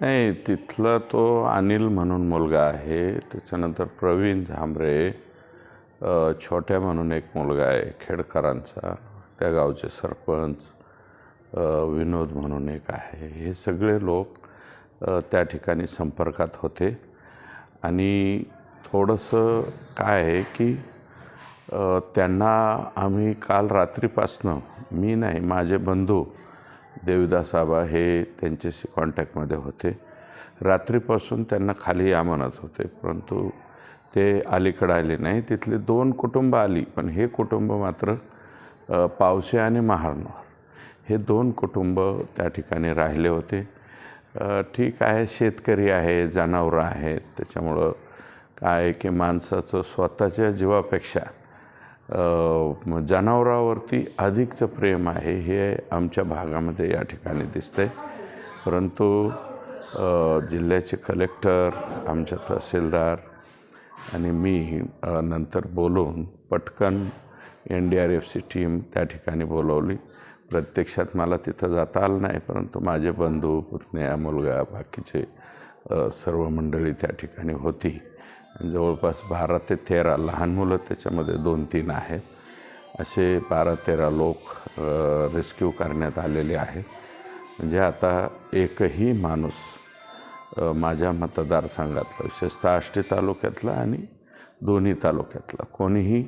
नाही तिथला तो अनिल म्हणून मुलगा आहे. त्याच्यानंतर प्रवीण झांबरे छोट्या म्हणून एक मुलगा आहे खेडकरांचा त्या गावचे सरपंच विनोद म्हणून एक आहे. हे सगळे लोक त्या ठिकाणी संपर्कात होते. आणि थोडंसं काय आहे की त्यांना आम्ही काल रात्रीपासनं मी नाही माझे बंधू देवीदास आबा हे त्यांच्याशी कॉन्टॅक्टमध्ये होते. रात्रीपासून त्यांना खाली या म्हणत होते परंतु ते अलीकडं आले नाही. तिथले दोन कुटुंब आली पण हे कुटुंब मात्र पावसे आणि महारनवर हे दोन कुटुंब त्या ठिकाणी राहिले होते. ठीक आहे शेतकरी आहे जनावरं आहेत. त्याच्यामुळं काय आहे की माणसाचं स्वतःच्या जीवापेक्षा जनावरावरती अधिकचं प्रेम आहे हे आमच्या भागामध्ये या ठिकाणी दिसतंय. परंतु जिल्ह्याचे कलेक्टर आमच्या तहसीलदार आणि मी नंतर बोलून पटकन N D R F C team त्या ठिकाणी बोलवली. प्रत्यक्षात मला तिथं जाता आलं नाही परंतु माझे बंधू पुतण्या मुलगा बाकीचे सर्व मंडळी त्या ठिकाणी होती. जवळपास बारा ते तेरा लहान मुलं त्याच्यामध्ये दोन तीन आहेत. असे बारा तेरा लोक रेस्क्यू करण्यात आलेले आहेत. म्हणजे आता एकही माणूस माझ्या मतदारसंघातला विशेषतः आष्टी तालुक्यातला आणि दोन्ही तालुक्यातला कोणीही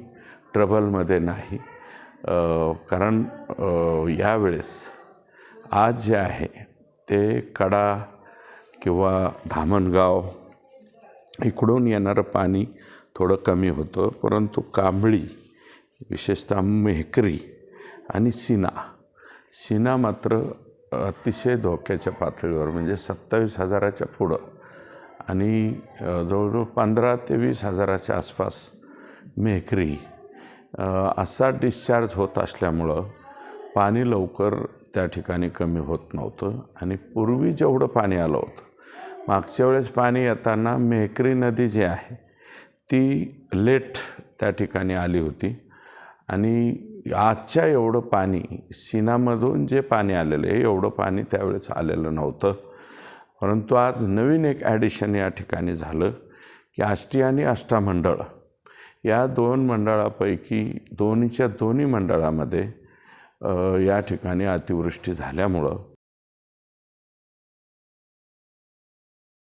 ट्रबलमध्ये नाही. कारण यावेळेस आज जे आहे ते कडा किंवा धामणगाव इकडून येणारं पाणी थोडं कमी होतं परंतु कांबळी विशेषतः मेहकरी आणि सिना. सिना मात्र अतिशय धोक्याच्या पातळीवर म्हणजे सत्तावीस हजाराच्या पुढं. आणि जवळजवळ पंधरा ते वीस हजाराच्या आसपास मेहकरी. असा डिस्चार्ज होत असल्यामुळं पाणी लवकर त्या ठिकाणी कमी होत नव्हतं आणि पूर्वी जेवढं पाणी आलं होतं मागच्या वेळेस पाणी येताना मेहकरी नदी जी आहे ती लेट त्या ठिकाणी आली होती. आणि आजच्या एवढं पाणी सीनामधून जे पाणी आलेलं आहे एवढं पाणी त्यावेळेस आलेलं नव्हतं. परंतु आज नवीन एक ॲडिशन या ठिकाणी झालं की आष्टी आणि अष्टामंडळ या दोन मंडळापैकी दोन्हीच्या दोन्ही मंडळामध्ये या ठिकाणी अतिवृष्टी झाल्यामुळं